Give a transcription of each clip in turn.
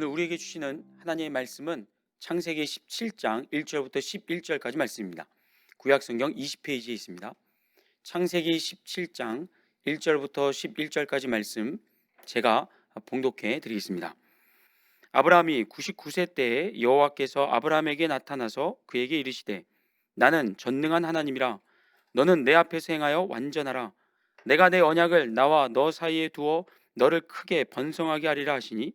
오늘 우리에게 주시는 하나님의 말씀은 창세기 17장 1절부터 11절까지 말씀입니다. 구약 성경 20페이지에 있습니다. 창세기 17장 1절부터 11절까지 말씀 제가 봉독해 드리겠습니다. 아브라함이 99세 때에 여호와께서 아브라함에게 나타나서 그에게 이르시되 나는 전능한 하나님이라 너는 내 앞에서 행하여 완전하라 내가 내 언약을 나와 너 사이에 두어 너를 크게 번성하게 하리라 하시니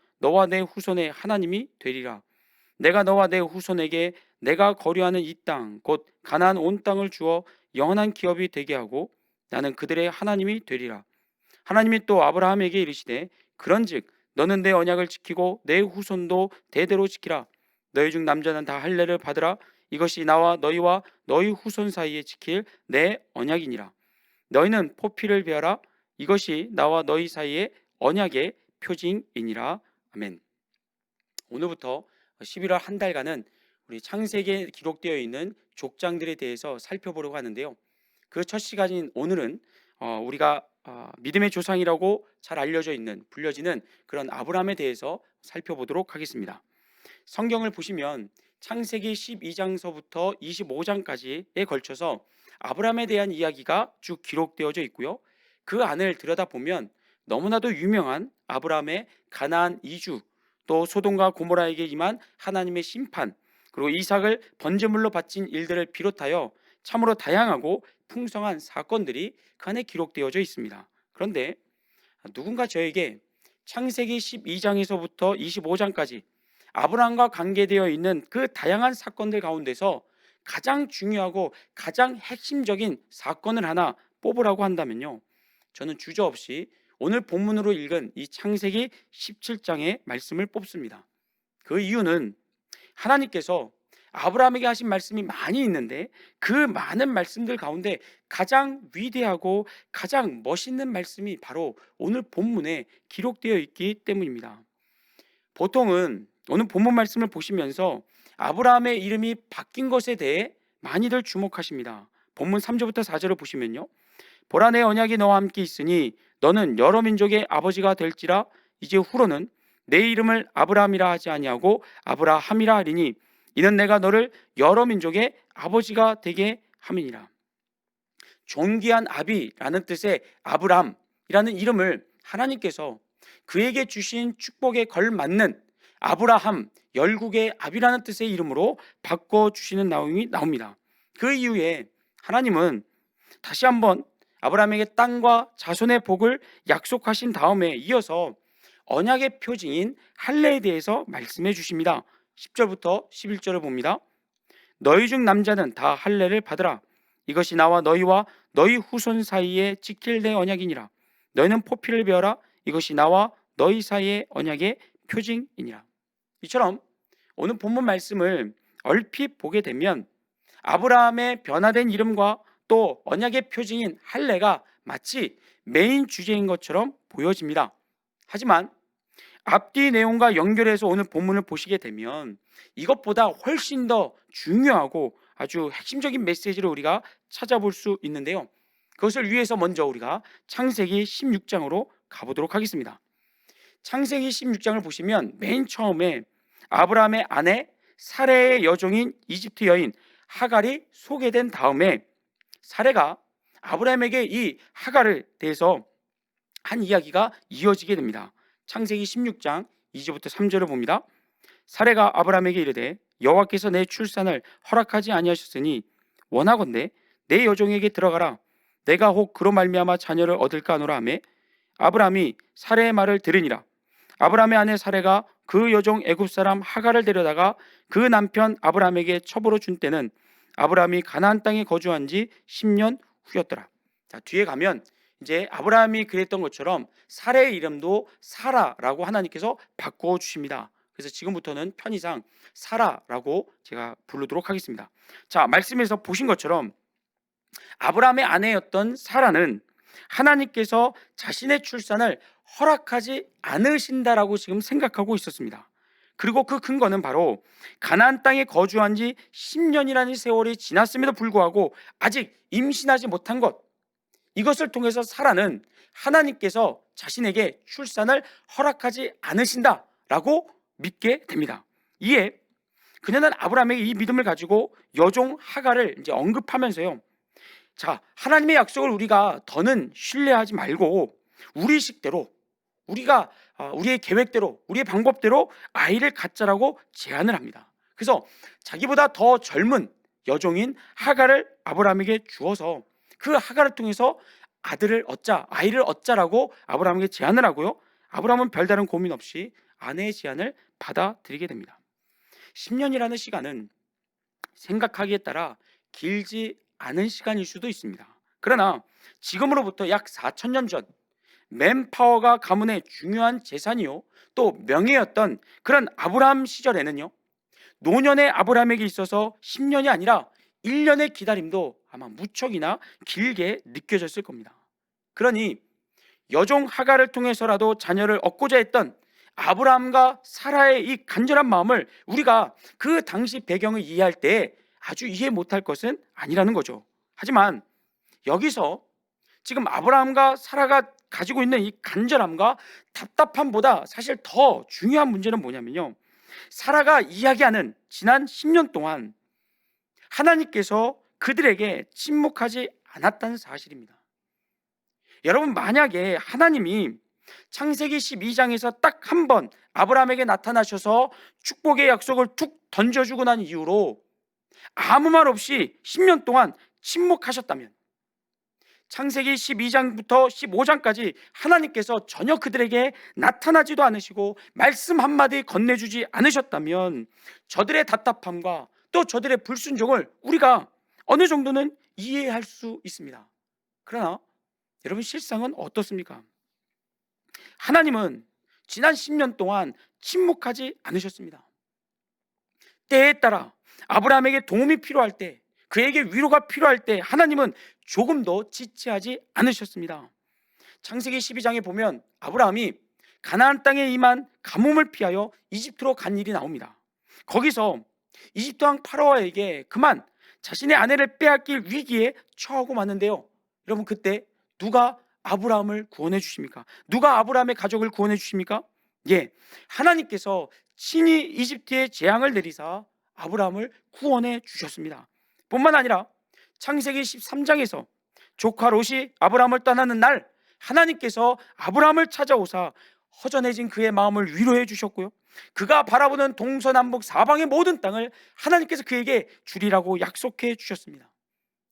너와 내 후손의 하나님이 되리라. 내가 너와 내 후손에게 내가 거류하는 이 땅 곧 가나안 온 땅을 주어 영원한 기업이 되게 하고 나는 그들의 하나님이 되리라. 하나님이 또 아브라함에게 이르시되 그런즉 너는 내 언약을 지키고 내 후손도 대대로 지키라. 너희 중 남자는 다 할례를 받으라. 이것이 나와 너희와 너희 후손 사이에 지킬 내 언약이니라. 너희는 포피를 베어라. 이것이 나와 너희 사이의 언약의 표징이니라. 아멘. 오늘부터 11월 한 달간은 우리 창세기에 기록되어 있는 족장들에 대해서 살펴보려고 하는데요. 그 첫 시간인 오늘은 어, 우리가 어, 믿음의 조상이라고 잘 알려져 있는 불려지는 그런 아브라함에 대해서 살펴보도록 하겠습니다. 성경을 보시면 창세기 12장서부터 25장까지에 걸쳐서 아브라함에 대한 이야기가 쭉 기록되어져 있고요. 그 안을 들여다보면 너무나도 유명한 아브라함의 가나안 이주 또 소돔과 고모라에게 임한 하나님의 심판 그리고 이삭을 번제물로 바친 일들을 비롯하여 참으로 다양하고 풍성한 사건들이 그 안에 기록되어져 있습니다. 그런데 누군가 저에게 창세기 12장에서부터 25장까지 아브라함과 관계되어 있는 그 다양한 사건들 가운데서 가장 중요하고 가장 핵심적인 사건을 하나 뽑으라고 한다면요. 저는 주저없이 오늘 본문으로 읽은 이 창세기 17장의 말씀을 뽑습니다. 그 이유는 하나님께서 아브라함에게 하신 말씀이 많이 있는데 그 많은 말씀들 가운데 가장 위대하고 가장 멋있는 말씀이 바로 오늘 본문에 기록되어 있기 때문입니다. 보통은 오늘 본문 말씀을 보시면서 아브라함의 이름이 바뀐 것에 대해 많이들 주목하십니다. 본문 3절부터 4절을 보시면요. 보라 내 언약이 너와 함께 있으니 너는 여러 민족의 아버지가 될지라 이제 후로는 내 이름을 아브라함이라 하지 아니하고 아브라함이라 하리니 이는 내가 너를 여러 민족의 아버지가 되게 함이니라. 존귀한 아비라는 뜻의 아브람이라는 이름을 하나님께서 그에게 주신 축복에 걸맞는 아브라함 열국의 아비라는 뜻의 이름으로 바꿔 주시는 나옴이 나옵니다. 그 이후에 하나님은 다시 한번 아브라함에게 땅과 자손의 복을 약속하신 다음에 이어서 언약의 표징인 할례에 대해서 말씀해 주십니다. 10절부터 11절을 봅니다. 너희 중 남자는 다 할례를 받으라. 이것이 나와 너희와 너희 후손 사이에 지킬 내 언약이니라. 너희는 포피를 베어라. 이것이 나와 너희 사이의 언약의 표징이니라. 이처럼 오늘 본문 말씀을 얼핏 보게 되면 아브라함의 변화된 이름과 또 언약의 표징인 할례가 마치 메인 주제인 것처럼 보여집니다. 하지만 앞뒤 내용과 연결해서 오늘 본문을 보시게 되면 이것보다 훨씬 더 중요하고 아주 핵심적인 메시지를 우리가 찾아볼 수 있는데요. 그것을 위해서 먼저 우리가 창세기 16장으로 가보도록 하겠습니다. 창세기 16장을 보시면 맨 처음에 아브라함의 아내 사레의 여종인 이집트 여인 하갈이 소개된 다음에 사레가 아브라함에게 이 하갈을 대해서 한 이야기가 이어지게 됩니다. 창세기 16장 2절부터 3절을 봅니다. 사레가 아브라함에게 이르되 여호와께서 내 출산을 허락하지 아니하셨으니 원하건대 내 여종에게 들어가라 내가 혹 그로 말미암아 자녀를 얻을까 하노라 하매 아브라함이 사레의 말을 들으니라 아브라함의 아내 사레가 그 여종 애굽 사람 하갈을 데려다가 그 남편 아브라함에게 첩으로 준 때는 아브라함이 가나안 땅에 거주한 지 10년 후였더라. 자, 뒤에 가면 이제 아브라함이 그랬던 것처럼 사례의 이름도 사라라고 하나님께서 바꿔 주십니다. 그래서 지금부터는 편의상 사라라고 제가 부르도록 하겠습니다. 자, 말씀에서 보신 것처럼 아브라함의 아내였던 사라는 하나님께서 자신의 출산을 허락하지 않으신다라고 지금 생각하고 있었습니다. 그리고 그 근거는 바로 가나안 땅에 거주한 지 10년이라는 세월이 지났음에도 불구하고 아직 임신하지 못한 것 이것을 통해서 사라는 하나님께서 자신에게 출산을 허락하지 않으신다라고 믿게 됩니다. 이에 그녀는 아브라함에게 이 믿음을 가지고 여종 하가를 이제 언급하면서요. 자, 하나님의 약속을 우리가 더는 신뢰하지 말고 우리 식대로 우리가 아, 우리의 계획대로 우리의 방법대로 아이를 갖자라고 제안을 합니다. 그래서 자기보다 더 젊은 여종인 하가를 아브라함에게 주어서 그 하가를 통해서 아들을 얻자, 아이를 얻자라고 아브라함에게 제안을 하고요. 아브라함은 별다른 고민 없이 아내의 제안을 받아들이게 됩니다. 10년이라는 시간은 생각하기에 따라 길지 않은 시간일 수도 있습니다. 그러나 지금으로부터 약 4천 년 전 맨파워가 가문의 중요한 재산이요 또 명예였던 그런 아브라함 시절에는요 노년의 아브라함에게 있어서 10년이 아니라 1년의 기다림도 아마 무척이나 길게 느껴졌을 겁니다. 그러니 여종 하가를 통해서라도 자녀를 얻고자 했던 아브라함과 사라의 이 간절한 마음을 우리가 그 당시 배경을 이해할 때 아주 이해 못할 것은 아니라는 거죠. 하지만 여기서 지금 아브라함과 사라가 가지고 있는 이 간절함과 답답함보다 사실 더 중요한 문제는 뭐냐면요. 사라가 이야기하는 지난 10년 동안 하나님께서 그들에게 침묵하지 않았다는 사실입니다. 여러분 만약에 하나님이 창세기 12장에서 딱 한 번 아브라함에게 나타나셔서 축복의 약속을 툭 던져주고 난 이후로 아무 말 없이 10년 동안 침묵하셨다면 창세기 12장부터 15장까지 하나님께서 전혀 그들에게 나타나지도 않으시고 말씀 한마디 건네주지 않으셨다면 저들의 답답함과 또 저들의 불순종을 우리가 어느 정도는 이해할 수 있습니다. 그러나 여러분 실상은 어떻습니까? 하나님은 지난 10년 동안 침묵하지 않으셨습니다. 때에 따라 아브라함에게 도움이 필요할 때, 그에게 위로가 필요할 때 하나님은 조금도 지체하지 않으셨습니다. 창세기 12장에 보면 아브라함이 가나안 땅에 임한 가뭄을 피하여 이집트로 간 일이 나옵니다. 거기서 이집트 왕 파라오에게 그만 자신의 아내를 빼앗길 위기에 처하고 마는데요. 여러분 그때 누가 아브라함을 구원해 주십니까? 누가 아브라함의 가족을 구원해 주십니까? 예. 하나님께서 친히 이집트에 재앙을 내리사 아브라함을 구원해 주셨습니다. 뿐만 아니라 창세기 13장에서 조카 롯이 아브라함을 떠나는 날 하나님께서 아브라함을 찾아오사 허전해진 그의 마음을 위로해 주셨고요. 그가 바라보는 동서남북 사방의 모든 땅을 하나님께서 그에게 주리라고 약속해 주셨습니다.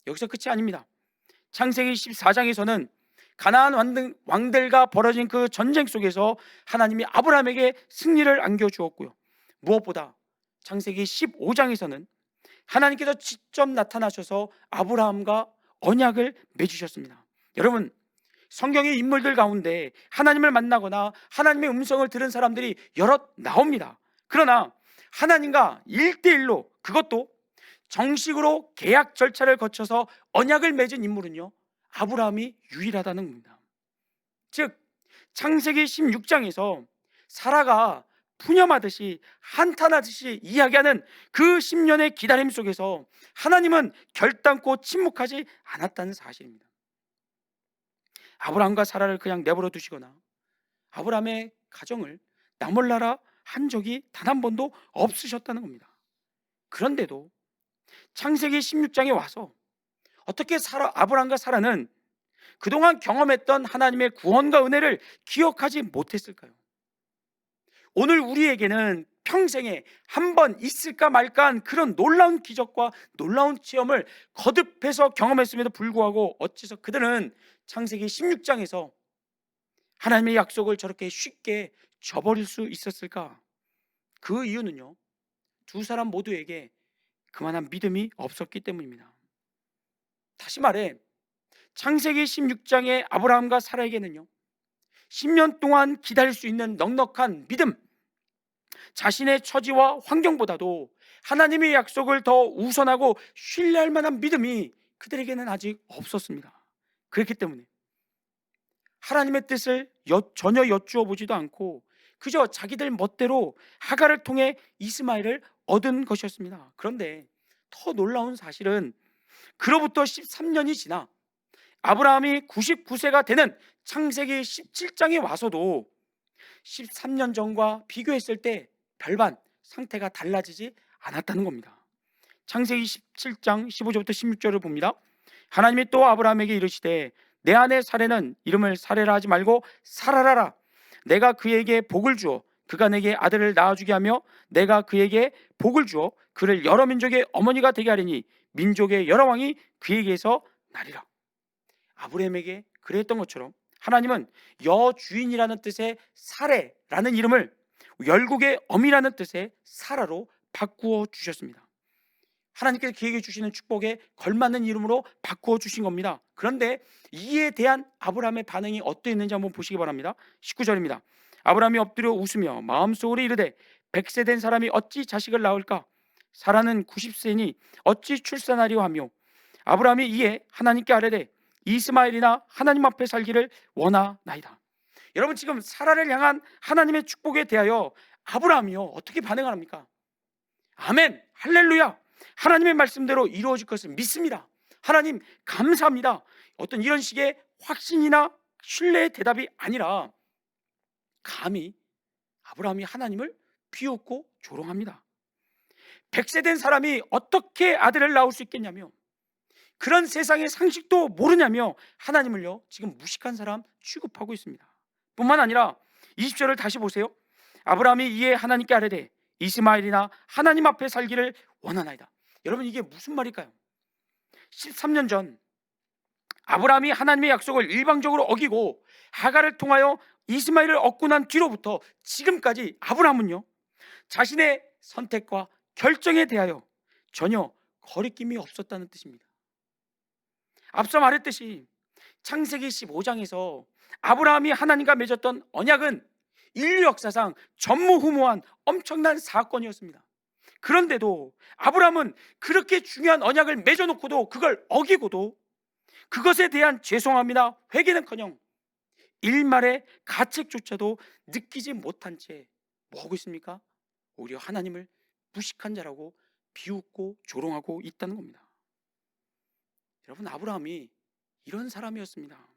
여기서 끝이 아닙니다. 창세기 14장에서는 가나안 왕들- 왕들과 벌어진 그 전쟁 속에서 하나님이 아브라함에게 승리를 안겨 주었고요. 무엇보다 창세기 15장에서는 하나님께서 직접 나타나셔서 아브라함과 언약을 맺으셨습니다. 여러분, 성경의 인물들 가운데 하나님을 만나거나 하나님의 음성을 들은 사람들이 여럿 나옵니다. 그러나 하나님과 일대일로 그것도 정식으로 계약 절차를 거쳐서 언약을 맺은 인물은요. 아브라함이 유일하다는 겁니다. 즉 창세기 16장에서 사라가 푸념하듯이 한탄하듯이 이야기하는 그 10년의 기다림 속에서 하나님은 결단코 침묵하지 않았다는 사실입니다. 아브라함과 사라를 그냥 내버려 두시거나 아브라함의 가정을 나몰라라 한 적이 단 한 번도 없으셨다는 겁니다. 그런데도 창세기 16장에 와서 어떻게 사라, 아브라함과 사라는 그동안 경험했던 하나님의 구원과 은혜를 기억하지 못했을까요? 오늘 우리에게는 평생에 한 번 있을까 말까 한 그런 놀라운 기적과 놀라운 체험을 거듭해서 경험했음에도 불구하고 어째서 그들은 창세기 16장에서 하나님의 약속을 저렇게 쉽게 저버릴 수 있었을까? 그 이유는요. 두 사람 모두에게 그만한 믿음이 없었기 때문입니다. 다시 말해 창세기 16장의 아브라함과 사라에게는요. 10년 동안 기다릴 수 있는 넉넉한 믿음, 자신의 처지와 환경보다도 하나님의 약속을 더 우선하고 신뢰할 만한 믿음이 그들에게는 아직 없었습니다. 그렇기 때문에 하나님의 뜻을 여- 전혀 여쭈어 보지도 않고 그저 자기들 멋대로 하가를 통해 이스마엘을 얻은 것이었습니다. 그런데 더 놀라운 사실은 그로부터 13년이 지나 아브라함이 99세가 되는 창세기 17장에 와서도 13년 전과 비교했을 때 별반 상태가 달라지지 않았다는 겁니다. 창세기 17장 15절부터 16절을 봅니다. 하나님이 또 아브라함에게 이르시되 내 아내 사례는 이름을 사례라 하지 말고 사라라라 내가 그에게 복을 주어 그가 내게 아들을 낳아주게 하며 내가 그에게 복을 주어 그를 여러 민족의 어머니가 되게 하리니 민족의 여러 왕이 그에게서 나리라 아브라함에게 그랬던 것처럼 하나님은 여주인이라는 뜻의 사례라는 이름을 열국의 어미라는 뜻의 사라로 바꾸어 주셨습니다. 하나님께서 그에게 주시는 축복에 걸맞는 이름으로 바꾸어 주신 겁니다. 그런데 이에 대한 아브라함의 반응이 어떠했는지 한번 보시기 바랍니다. 19절입니다. 아브라함이 엎드려 웃으며 마음속으로 이르되 백세 된 사람이 어찌 자식을 낳을까? 사라는 90세니 어찌 출산하리오 하며 아브라함이 이에 하나님께 아뢰되 이스마엘이나 하나님 앞에 살기를 원하나이다. 여러분 지금 사라를 향한 하나님의 축복에 대하여 아브라함이요 어떻게 반응을 합니까? 아멘 할렐루야 하나님의 말씀대로 이루어질 것을 믿습니다. 하나님 감사합니다. 어떤 이런 식의 확신이나 신뢰의 대답이 아니라 감히 아브라함이 하나님을 비웃고 조롱합니다. 백세 된 사람이 어떻게 아들을 낳을 수 있겠냐며 그런 세상의 상식도 모르냐며 하나님을요 지금 무식한 사람 취급하고 있습니다. 뿐만 아니라 20절을 다시 보세요. 아브라함이 이에 하나님께 아뢰되 이스마엘이나 하나님 앞에 살기를 원하나이다. 여러분 이게 무슨 말일까요? 13년 전 아브라함이 하나님의 약속을 일방적으로 어기고 하가를 통하여 이스마엘을 얻고 난 뒤로부터 지금까지 아브라함은요 자신의 선택과 결정에 대하여 전혀 거리낌이 없었다는 뜻입니다. 앞서 말했듯이 창세기 15장에서 아브라함이 하나님과 맺었던 언약은 인류 역사상 전무후무한 엄청난 사건이었습니다. 그런데도 아브라함은 그렇게 중요한 언약을 맺어놓고도 그걸 어기고도 그것에 대한 죄송함이나 회개는커녕 일말의 가책조차도 느끼지 못한 채 뭐하고 있습니까? 오히려 하나님을 무식한 자라고 비웃고 조롱하고 있다는 겁니다. 여러분 아브라함이 이런 사람이었습니다.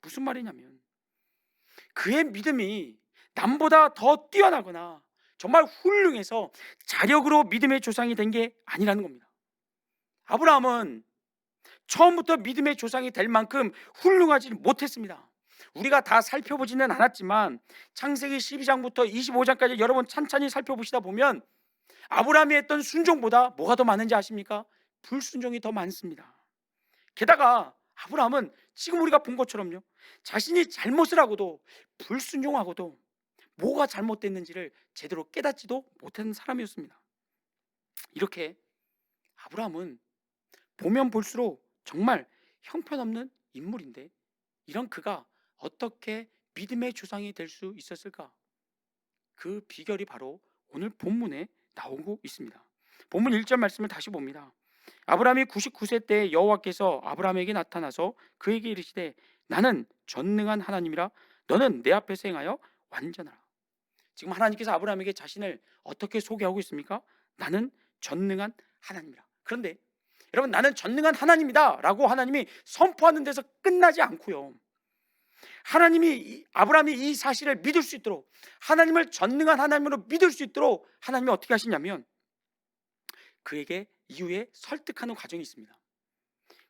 무슨 말이냐면 그의 믿음이 남보다 더 뛰어나거나 정말 훌륭해서 자력으로 믿음의 조상이 된 게 아니라는 겁니다. 아브라함은 처음부터 믿음의 조상이 될 만큼 훌륭하지 못했습니다. 우리가 다 살펴보지는 않았지만 창세기 12장부터 25장까지 여러분 찬찬히 살펴보시다 보면 아브라함이 했던 순종보다 뭐가 더 많은지 아십니까? 불순종이 더 많습니다. 게다가 아브라함은 지금 우리가 본 것처럼요. 자신이 잘못을 하고도 불순종하고도 뭐가 잘못됐는지를 제대로 깨닫지도 못하는 사람이었습니다. 이렇게 아브라함은 보면 볼수록 정말 형편없는 인물인데 이런 그가 어떻게 믿음의 조상이 될 수 있었을까? 그 비결이 바로 오늘 본문에 나오고 있습니다. 본문 1절 말씀을 다시 봅니다. 아브라함이 99세 때 여호와께서 아브라함에게 나타나서 그에게 이르시되 나는 전능한 하나님이라 너는 내 앞에서 행하여 완전하라. 지금 하나님께서 아브라함에게 자신을 어떻게 소개하고 있습니까? 나는 전능한 하나님이라. 그런데 여러분 나는 전능한 하나님이다라고 하나님이 선포하는 데서 끝나지 않고요. 하나님이 아브라함이 이 사실을 믿을 수 있도록 하나님을 전능한 하나님으로 믿을 수 있도록 하나님이 어떻게 하시냐면 그에게 이후에 설득하는 과정이 있습니다.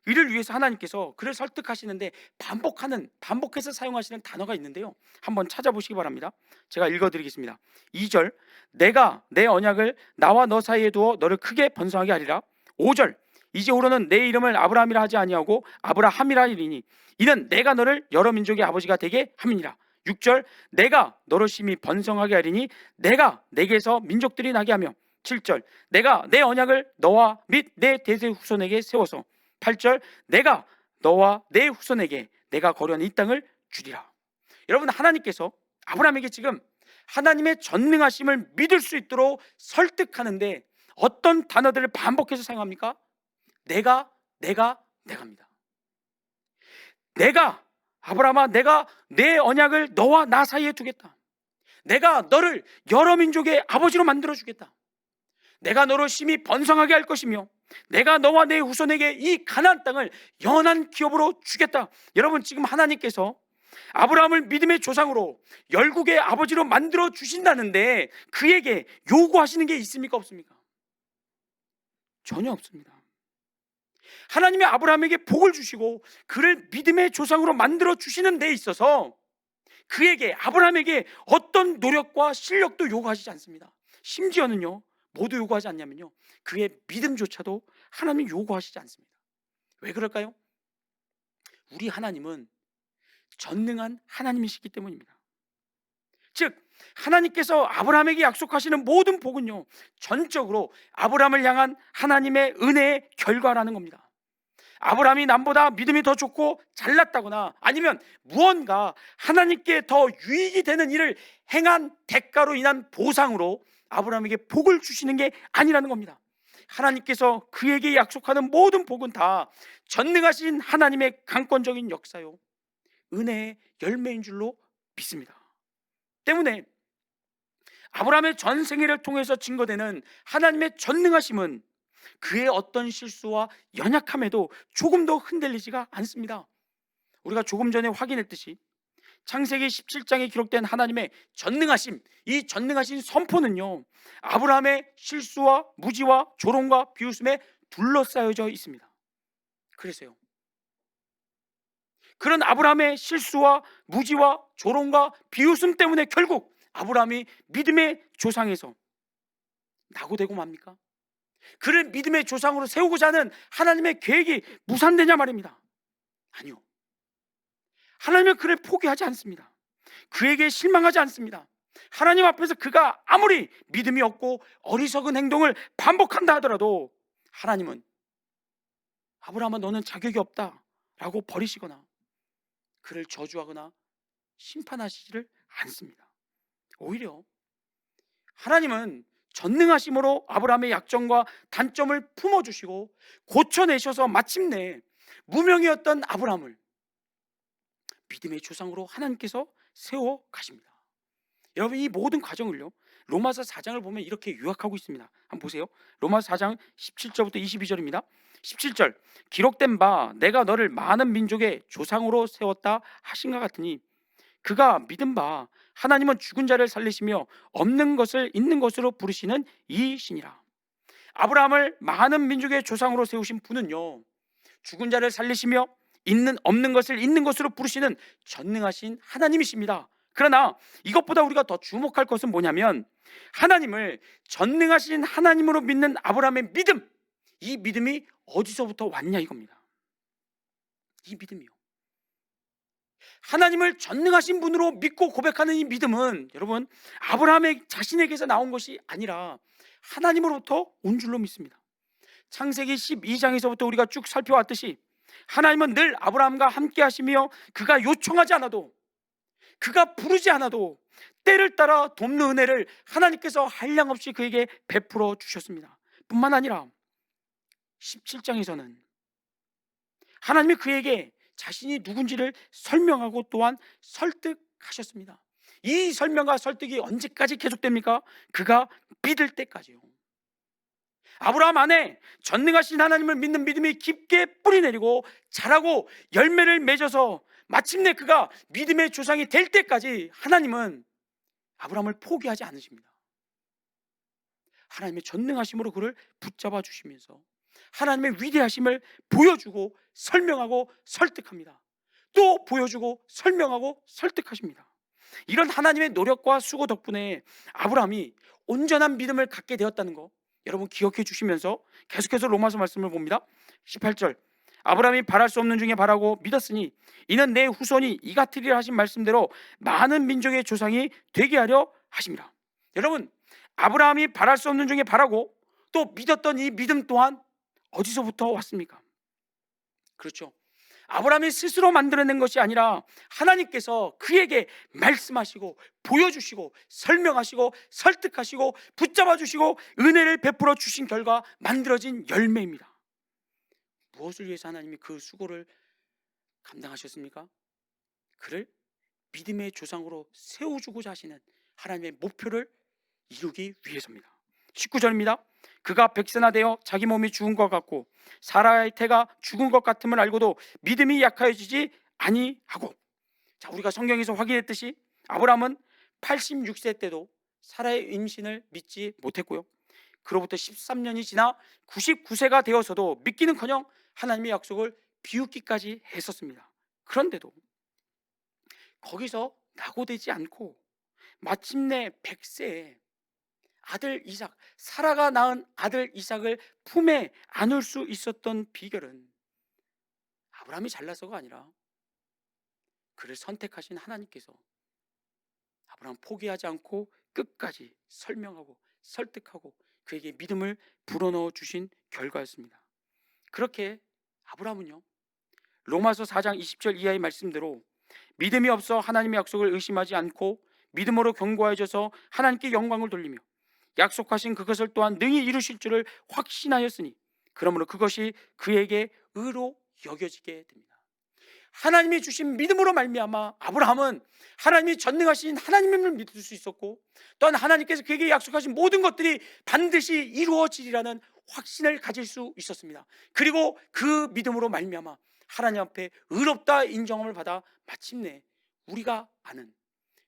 이를 위해서 하나님께서 그를 설득하시는데 반복하는 반복해서 사용하시는 단어가 있는데요. 한번 찾아보시기 바랍니다. 제가 읽어 드리겠습니다. 2절 내가 내 언약을 나와 너 사이에 두어 너를 크게 번성하게 하리라. 5절 이제후로는 내 이름을 아브라함이라 하지 아니하고 아브라함이라 하리니 이는 내가 너를 여러 민족의 아버지가 되게 함이니라. 6절 내가 너를 심히 번성하게 하리니 내가 내게서 민족들이 나게 하며 7절 내가 내 언약을 너와 및 내 대세 후손에게 세워서 8절 내가 너와 내 후손에게 내가 거려는 이 땅을 주리라. 여러분 하나님께서 아브라함에게 지금 하나님의 전능하심을 믿을 수 있도록 설득하는데 어떤 단어들을 반복해서 사용합니까? 내가 내가 내가입니다. 내가 아브라함아 내가 내 언약을 너와 나 사이에 두겠다. 내가 너를 여러 민족의 아버지로 만들어 주겠다. 내가 너를 심히 번성하게 할 것이며 내가 너와 내 후손에게 이 가나안 땅을 연한 기업으로 주겠다. 여러분 지금 하나님께서 아브라함을 믿음의 조상으로 열국의 아버지로 만들어 주신다는데 그에게 요구하시는 게 있습니까 없습니까? 전혀 없습니다. 하나님이 아브라함에게 복을 주시고 그를 믿음의 조상으로 만들어 주시는 데 있어서 그에게 아브라함에게 어떤 노력과 실력도 요구하시지 않습니다. 심지어는요. 모두 요구하지 않냐면요. 그의 믿음조차도 하나님이 요구하시지 않습니다. 왜 그럴까요? 우리 하나님은 전능한 하나님이시기 때문입니다. 즉 하나님께서 아브라함에게 약속하시는 모든 복은요. 전적으로 아브라함을 향한 하나님의 은혜의 결과라는 겁니다. 아브라함이 남보다 믿음이 더 좋고 잘났다거나 아니면 무언가 하나님께 더 유익이 되는 일을 행한 대가로 인한 보상으로 아브라함에게 복을 주시는 게 아니라는 겁니다. 하나님께서 그에게 약속하는 모든 복은 다 전능하신 하나님의 강권적인 역사요. 은혜의 열매인 줄로 믿습니다. 때문에 아브라함의 전 생애를 통해서 증거되는 하나님의 전능하심은 그의 어떤 실수와 연약함에도 조금도 흔들리지가 않습니다. 우리가 조금 전에 확인했듯이 창세기 17장에 기록된 하나님의 전능하심, 이 전능하신 선포는요, 아브라함의 실수와 무지와 조롱과 비웃음에 둘러싸여져 있습니다. 그래서요. 그런 아브라함의 실수와 무지와 조롱과 비웃음 때문에 결국 아브라함이 믿음의 조상에서 낙오되고 맙니까? 그를 믿음의 조상으로 세우고자 하는 하나님의 계획이 무산되냐 말입니다. 아니요. 하나님은 그를 포기하지 않습니다. 그에게 실망하지 않습니다. 하나님 앞에서 그가 아무리 믿음이 없고 어리석은 행동을 반복한다 하더라도 하나님은 아브라함아 너는 자격이 없다 라고 버리시거나 그를 저주하거나 심판하시지를 않습니다. 오히려 하나님은 전능하심으로 아브라함의 약점과 단점을 품어주시고 고쳐내셔서 마침내 무명이었던 아브라함을 믿음의 조상으로 하나님께서 세워 가십니다. 여러분 이 모든 과정을요 로마서 4장을 보면 이렇게 요약하고 있습니다. 한번 보세요. 로마서 4장 17절부터 22절입니다. 17절 기록된 바 내가 너를 많은 민족의 조상으로 세웠다 하신가 같으니 그가 믿은 바 하나님은 죽은 자를 살리시며 없는 것을 있는 것으로 부르시는 이 신이라. 아브라함을 많은 민족의 조상으로 세우신 분은요. 죽은 자를 살리시며 있는 없는 것을 있는 것으로 부르시는 전능하신 하나님이십니다. 그러나 이것보다 우리가 더 주목할 것은 뭐냐면 하나님을 전능하신 하나님으로 믿는 아브라함의 믿음. 이 믿음이 어디서부터 왔냐 이겁니다. 이 믿음이요. 하나님을 전능하신 분으로 믿고 고백하는 이 믿음은 여러분 아브라함의 자신에게서 나온 것이 아니라 하나님으로부터 온 줄로 믿습니다. 창세기 12장에서부터 우리가 쭉 살펴왔듯이 하나님은 늘 아브라함과 함께 하시며 그가 요청하지 않아도 그가 부르지 않아도 때를 따라 돕는 은혜를 하나님께서 한량없이 그에게 베풀어 주셨습니다. 뿐만 아니라 17장에서는 하나님이 그에게 자신이 누군지를 설명하고 또한 설득하셨습니다. 이 설명과 설득이 언제까지 계속됩니까? 그가 믿을 때까지요. 아브라함 안에 전능하신 하나님을 믿는 믿음이 깊게 뿌리내리고 자라고 열매를 맺어서 마침내 그가 믿음의 조상이 될 때까지 하나님은 아브라함을 포기하지 않으십니다. 하나님의 전능하심으로 그를 붙잡아 주시면서 하나님의 위대하심을 보여주고 설명하고 설득합니다. 또 보여주고 설명하고 설득하십니다. 이런 하나님의 노력과 수고 덕분에 아브라함이 온전한 믿음을 갖게 되었다는 거 여러분 기억해 주시면서 계속해서 로마서 말씀을 봅니다. 18절 아브라함이 바랄 수 없는 중에 바라고 믿었으니 이는 내 후손이 이 같으리라 하신 말씀대로 많은 민족의 조상이 되게 하려 하십니다. 여러분 아브라함이 바랄 수 없는 중에 바라고 또 믿었던 이 믿음 또한 어디서부터 왔습니까? 그렇죠. 아브라함이 스스로 만들어낸 것이 아니라 하나님께서 그에게 말씀하시고 보여주시고 설명하시고 설득하시고 붙잡아 주시고 은혜를 베풀어 주신 결과 만들어진 열매입니다. 무엇을 위해서 하나님이 그 수고를 감당하셨습니까? 그를 믿음의 조상으로 세워주고자 하시는 하나님의 목표를 이루기 위해서입니다. 19절입니다. 그가 백세나되어 자기 몸이 죽은 것 같고 사라의 태가 죽은 것 같음을 알고도 믿음이 약하여지지 아니하고 자 우리가 성경에서 확인했듯이 아브라함은 86세 때도 사라의 임신을 믿지 못했고요. 그로부터 13년이 지나 99세가 되어서도 믿기는커녕 하나님의 약속을 비웃기까지 했었습니다. 그런데도 거기서 낙오되지 않고 마침내 100세에 아들 이삭, 사라가 낳은 아들 이삭을 품에 안을 수 있었던 비결은 아브라함이 잘나서가 아니라 그를 선택하신 하나님께서 아브라함 포기하지 않고 끝까지 설명하고 설득하고 그에게 믿음을 불어넣어 주신 결과였습니다. 그렇게 아브라함은요. 로마서 4장 20절 이하의 말씀대로 믿음이 없어 하나님의 약속을 의심하지 않고 믿음으로 견고해져서 하나님께 영광을 돌리며 약속하신 그것을 또한 능히 이루실 줄을 확신하였으니 그러므로 그것이 그에게 의로 여겨지게 됩니다. 하나님이 주신 믿음으로 말미암아 아브라함은 하나님이 전능하신 하나님을 믿을 수 있었고 또한 하나님께서 그에게 약속하신 모든 것들이 반드시 이루어지리라는 확신을 가질 수 있었습니다. 그리고 그 믿음으로 말미암아 하나님 앞에 의롭다 인정함을 받아 마침내 우리가 아는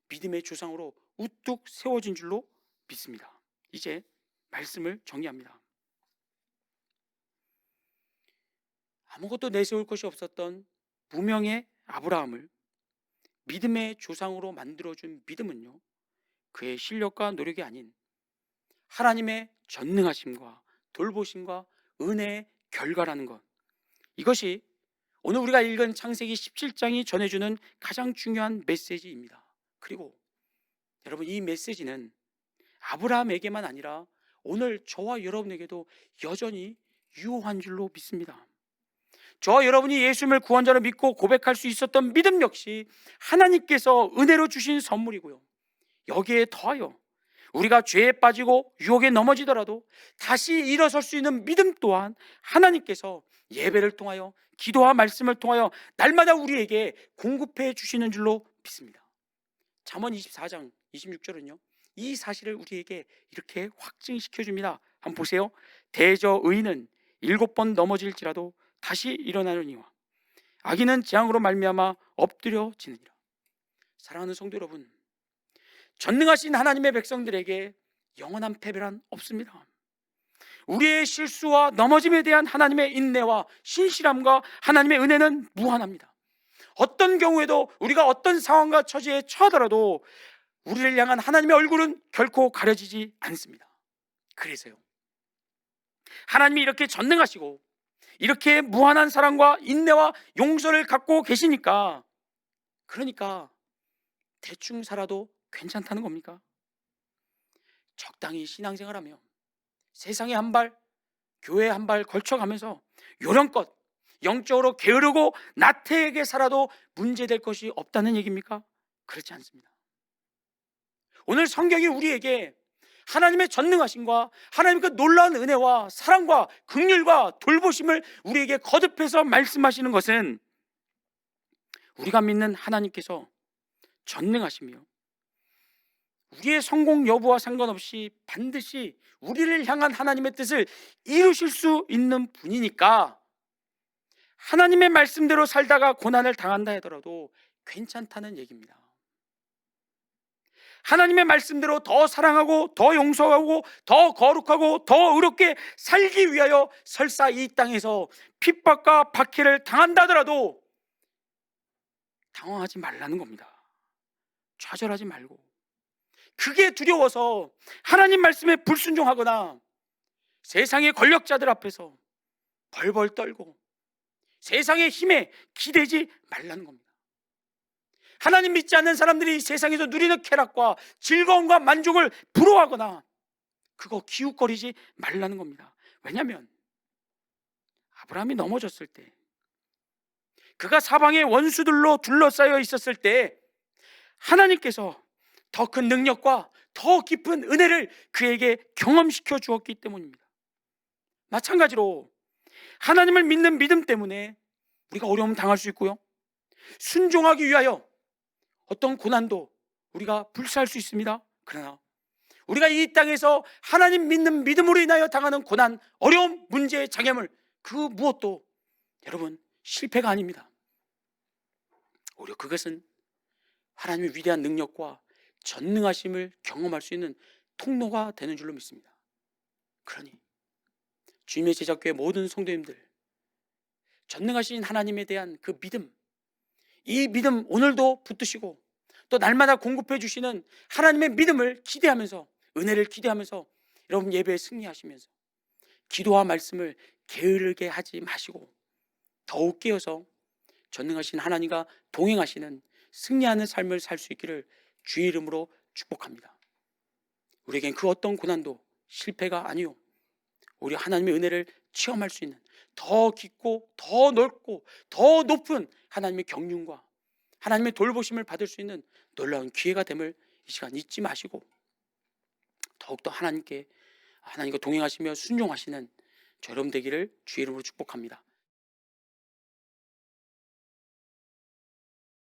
믿음의 조상으로 우뚝 세워진 줄로 믿습니다. 이제 말씀을 정리합니다. 아무것도 내세울 것이 없었던 무명의 아브라함을 믿음의 조상으로 만들어준 믿음은요, 그의 실력과 노력이 아닌 하나님의 전능하심과 돌보심과 은혜의 결과라는 것. 이것이 오늘 우리가 읽은 창세기 17장이 전해주는 가장 중요한 메시지입니다. 그리고 여러분 이 메시지는 아브라함에게만 아니라 오늘 저와 여러분에게도 여전히 유효한 줄로 믿습니다. 저와 여러분이 예수님을 구원자로 믿고 고백할 수 있었던 믿음 역시 하나님께서 은혜로 주신 선물이고요. 여기에 더하여 우리가 죄에 빠지고 유혹에 넘어지더라도 다시 일어설 수 있는 믿음 또한 하나님께서 예배를 통하여 기도와 말씀을 통하여 날마다 우리에게 공급해 주시는 줄로 믿습니다. 잠언 24장 26절은요. 이 사실을 우리에게 이렇게 확증시켜 줍니다. 한번 보세요. 대저 의인은 일곱 번 넘어질지라도 다시 일어나느니와 악인은 재앙으로 말미암아 엎드려지느니라. 사랑하는 성도 여러분, 전능하신 하나님의 백성들에게 영원한 패배란 없습니다. 우리의 실수와 넘어짐에 대한 하나님의 인내와 신실함과 하나님의 은혜는 무한합니다. 어떤 경우에도 우리가 어떤 상황과 처지에 처하더라도 우리를 향한 하나님의 얼굴은 결코 가려지지 않습니다. 그래서요. 하나님이 이렇게 전능하시고 이렇게 무한한 사랑과 인내와 용서를 갖고 계시니까 그러니까 대충 살아도 괜찮다는 겁니까? 적당히 신앙생활하며 세상에 한 발, 교회에 한 발 걸쳐가면서 요령껏 영적으로 게으르고 나태하게 살아도 문제될 것이 없다는 얘기입니까? 그렇지 않습니다. 오늘 성경이 우리에게 하나님의 전능하심과 하나님의 그 놀라운 은혜와 사랑과 긍휼과 돌보심을 우리에게 거듭해서 말씀하시는 것은 우리가 믿는 하나님께서 전능하시며 우리의 성공 여부와 상관없이 반드시 우리를 향한 하나님의 뜻을 이루실 수 있는 분이니까 하나님의 말씀대로 살다가 고난을 당한다 하더라도 괜찮다는 얘기입니다. 하나님의 말씀대로 더 사랑하고 더 용서하고 더 거룩하고 더 의롭게 살기 위하여 설사 이 땅에서 핍박과 박해를 당한다더라도 당황하지 말라는 겁니다. 좌절하지 말고 그게 두려워서 하나님 말씀에 불순종하거나 세상의 권력자들 앞에서 벌벌 떨고 세상의 힘에 기대지 말라는 겁니다. 하나님 믿지 않는 사람들이 세상에서 누리는 쾌락과 즐거움과 만족을 부러워하거나 그거 기웃거리지 말라는 겁니다. 왜냐하면 아브라함이 넘어졌을 때 그가 사방의 원수들로 둘러싸여 있었을 때 하나님께서 더 큰 능력과 더 깊은 은혜를 그에게 경험시켜 주었기 때문입니다. 마찬가지로 하나님을 믿는 믿음 때문에 우리가 어려움 당할 수 있고요. 순종하기 위하여 어떤 고난도 우리가 불사할 수 있습니다. 그러나 우리가 이 땅에서 하나님 믿는 믿음으로 인하여 당하는 고난, 어려움, 문제, 장애물 그 무엇도 여러분 실패가 아닙니다. 오히려 그것은 하나님의 위대한 능력과 전능하심을 경험할 수 있는 통로가 되는 줄로 믿습니다. 그러니 주님의 제자교회 모든 성도님들 전능하신 하나님에 대한 그 믿음 이 믿음 오늘도 붙드시고 또 날마다 공급해 주시는 하나님의 믿음을 기대하면서 은혜를 기대하면서 여러분 예배에 승리하시면서 기도와 말씀을 게으르게 하지 마시고 더욱 깨어서 전능하신 하나님과 동행하시는 승리하는 삶을 살 수 있기를 주의 이름으로 축복합니다. 우리에겐 그 어떤 고난도 실패가 아니요. 우리 하나님의 은혜를 체험할 수 있는 더 깊고 더 넓고 더 높은 하나님의 경륜과 하나님의 돌보심을 받을 수 있는 놀라운 기회가 됨을 이 시간 잊지 마시고 더욱더 하나님께 하나님과 동행하시며 순종하시는 저 여러분 되기를 주의 이름으로 축복합니다.